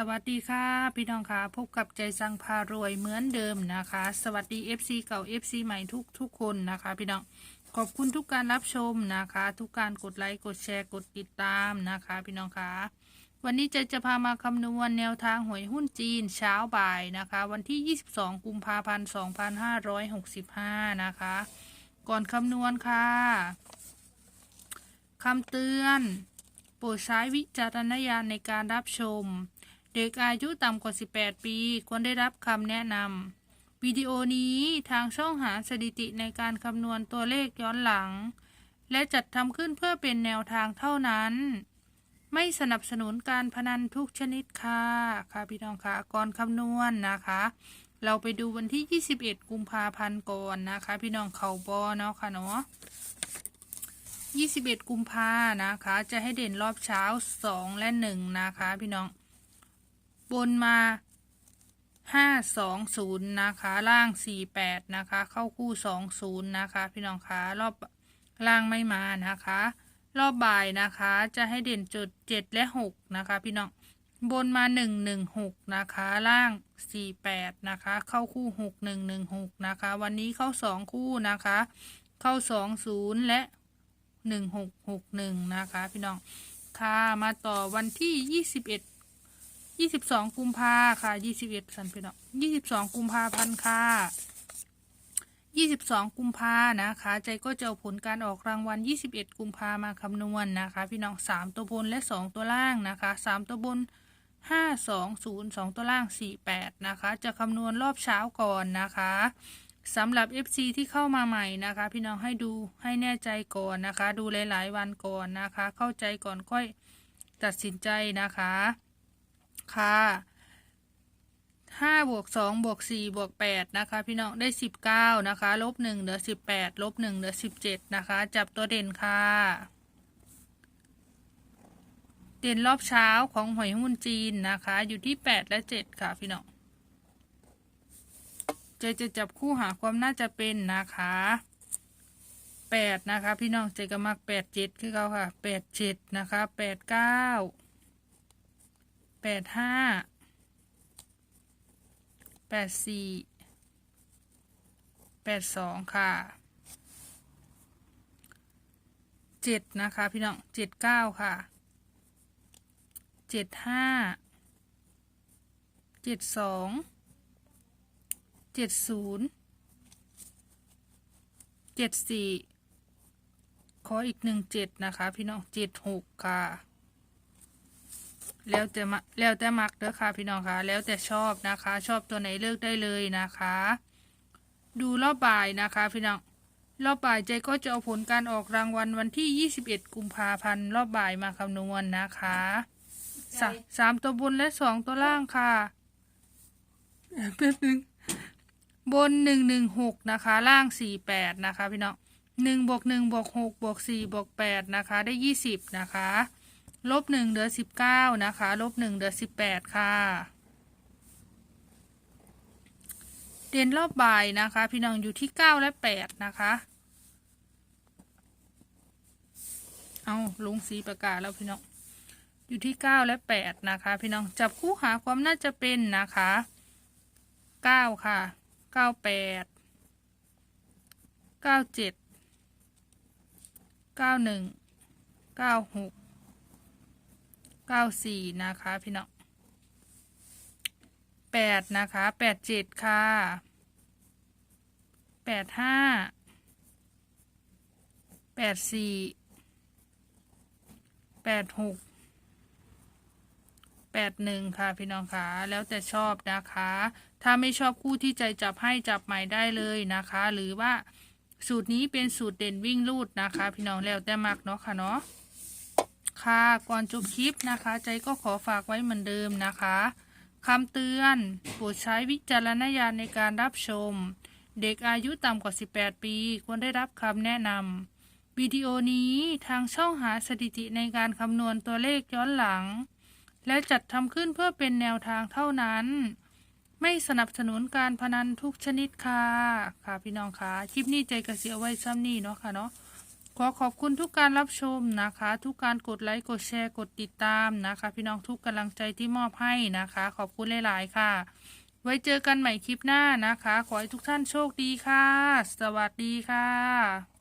สวัสดีค่ะ พี่น้องค่ะพบกับใจสังพารวยเหมือนเดิมนะคะ สวัสดี FC เก่า FC ใหม่ทุกทุกคนนะคะ พี่น้องขอบคุณทุกการรับชมนะคะ ทุกการกดไลค์กดแชร์กดติดตามนะคะ พี่น้องค่ะวันนี้ใจจะพามาคำนวณแนวทางหวยหุ้นจีนเช้าบ่ายนะคะ วันที่ 22 กุมภาพันธ์2565 นะคะ ก่อนคำนวณค่ะคำเตือนโปรดใช้วิจารณญาณในการรับชม เด็กอายุต่ำกว่า 18 ปี ควรได้รับคำแนะนำวิดีโอนี้ทางช่องหาสถิติในการคำนวณตัวเลขย้อนหลัง และจัดทำขึ้นเพื่อเป็นแนวทางเท่านั้น ไม่สนับสนุนการพนันทุกชนิดค่ะ ค่ะพี่น้องค่ะก่อนคำนวณนะคะ เราไปดูวันที่ 21 กุมภาพันธ์ก่อนนะคะ พี่น้องเขาบอเนาะค่ะเนาะ21 กุมภานะคะ จะให้เด่นรอบเช้า 2 และ 1 นะคะ พี่น้อง บนมา520นะคะ ล่าง48นะคะ เข้าคู่20นะคะ พี่น้องคะรอบล่างไม่มานะคะ รอบบ่ายนะคะ จะให้เด่นจุด7และ6นะคะ พี่น้องบนมา116นะคะ ล่าง48นะคะ เข้าคู่6116นะคะ วันนี้เข้า2คู่นะคะ เข้า20และหนึ่งหกหกหนึ่งนะคะ พี่น้องค่ะมาต่อวันที่ยี่สิบเอ็ด ยี่สิบสองกุมภาค่ะยี่สิบเอ็ดสันพี่น้องยี่สิบสองกุมภาพันธ์ค่ะยี่สิบสองกุมภานะคะ ใจก็จะเอาผลการออกรางวัลยี่สิบเอ็ดกุมภามาคำนวณนะคะ พี่น้องสามตัวบนและสองตัวล่างนะคะสามตัวบนห้าสองศูนย์สองตัวล่างสี่แปดนะคะ จะคำนวณรอบเช้าก่อนนะคะสำหรับ FC ที่เข้ามาใหม่นะคะ พี่น้องให้ดูให้แน่ใจก่อนนะคะ ดูหลาย ๆ วันก่อนนะคะ เข้าใจก่อนค่อยตัดสินใจนะคะ ค่ะห้าบวกสองบวกสี่บวกแปดนะคะพี่น้องได้สิบเก้านะคะลบหนึ่งเหลือสิบแปดลบหนึ่งเหลือสิบเจ็ดนะคะ จับตัวเด่นค่ะ เด่นรอบเช้าของหอยหุ้นจีนนะคะ อยู่ที่แปดและเจ็ดค่ะพี่น้องเจจะจับคู่หาความน่าจะเป็นนะคะแปดนะคะ พี่น้องเจก็มักแปดเจ็ดคือเขาค่ะแปดเจ็ดนะคะแปดเก้า แปดห้าแปดสี่แปดสองค่ะเจ็ดนะคะ พี่น้องเจ็ดเก้าค่ะเจ็ดห้าเจ็ดสองเจ็ดศูนย์เจ็ดสี่ขออีกหนึ่งเจ็ดนะคะ พี่น้องเจ็ดหกค่ะ แล้วแต่มาแล้วแต่มักเด้อค่ะพี่น้องค่ะแล้วแต่ชอบนะคะ ชอบตัวไหนเลือกได้เลยนะคะ ดูรอบบ่ายนะคะ พี่น้องรอบบ่ายใจก็จะเอาผลการออกรางวัลวันที่ 21 กุมภาพันธ์รอบบ่ายมาคำนวณนะคะสาสามตัวบนและสองตัวล่างค่ะแป๊บนึงบนหนึ่งหนึ่งหกนะคะ ล่างสี่แปดนะคะ พี่น้องหนึ่งบวกหนึ่งบวกหกบวกสี่บวกแปดนะคะ ได้ยี่สิบนะคะ ลบหนึ่งเหลือสิบเก้านะคะ ลบหนึ่งเหลือสิบแปดค่ะ เด่นรอบบ่ายนะคะ พี่น้องอยู่ที่เก้าและแปดนะคะ เอาลงสีประกาศแล้วพี่น้อง อยู่ที่เก้าและแปดนะคะ พี่น้องจับคู่หาความน่าจะเป็นนะคะเก้าค่ะเก้าแปดเก้าเจ็ดเก้าหนึ่งเก้าหก เก้าสี่นะคะพี่น้องแปดนะคะแปดเจ็ดค่ะแปดห้าแปดสี่แปดหกแปดหนึ่งค่ะพี่น้องคะแล้วแต่ชอบนะคะ ถ้าไม่ชอบคู่ที่ใจจับให้จับใหม่ได้เลยนะคะ หรือว่าสูตรนี้เป็นสูตรเด่นวิ่งลูดนะคะ พี่น้องแล้วแต่มักเนาะค่ะเนาะ ค่ะ ก่อนจบคลิปนะคะ ใจก็ขอฝากไว้เหมือนเดิมนะคะคำเตือนโปรดใช้วิจารณญาณในการรับชม เด็กอายุต่ำกว่า 18 ปี ควรได้รับคำแนะนำวิดีโอนี้ทางช่องหาสถิติในการคำนวณตัวเลขย้อนหลัง และจัดทำขึ้นเพื่อเป็นแนวทางเท่านั้น ไม่สนับสนุนการพนันทุกชนิดค่ะ ค่ะพี่น้องค่ะ คลิปนี้ใจกระเสียไว้ซ้ำนี่เนาะค่ะเนาะ ขอขอบคุณทุกการรับชมนะคะ ทุกการกดไลค์กดแชร์กดติดตามนะคะ พี่น้องทุกกำลังใจที่มอบให้นะคะ ขอบคุณหลาย ๆ ค่ะ ไว้เจอกันใหม่คลิปหน้านะคะ ขอให้ทุกท่านโชคดีค่ะ สวัสดีค่ะ